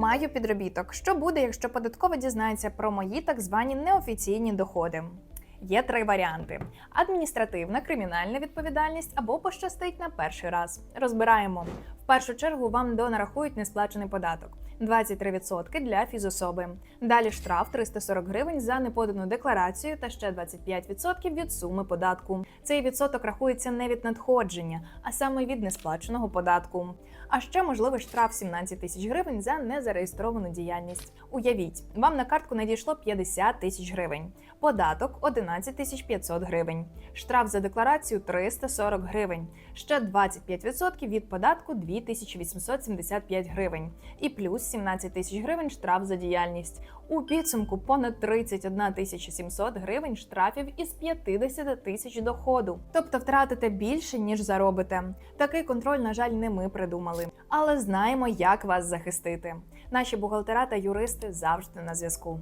Маю підробіток. Що буде, якщо податкова дізнається про мої так звані неофіційні доходи? Є три варіанти: адміністративна, кримінальна відповідальність або пощастить на перший раз. Розбираємо. Першу чергу вам до нарахують несплачений податок 23% для фізособи. Далі штраф 340 гривень за неподану декларацію та ще 25% від суми податку. Цей відсоток рахується не від надходження, а саме від несплаченого податку. А ще можливий штраф 17 тисяч гривень за незареєстровану діяльність. Уявіть, вам на картку надійшло 50 тисяч гривень, податок 11 тисяч 500 гривень, штраф за декларацію 340 гривень, ще 25% від податку 2875 гривень і плюс 17 тисяч гривень штраф за діяльність. У підсумку понад 31 тисяча 700 гривень штрафів із 50 тисяч доходу. Тобто втратите більше, ніж заробите. Такий контроль, на жаль, не ми придумали, але знаємо, як вас захистити. Наші бухгалтера та юристи завжди на зв'язку.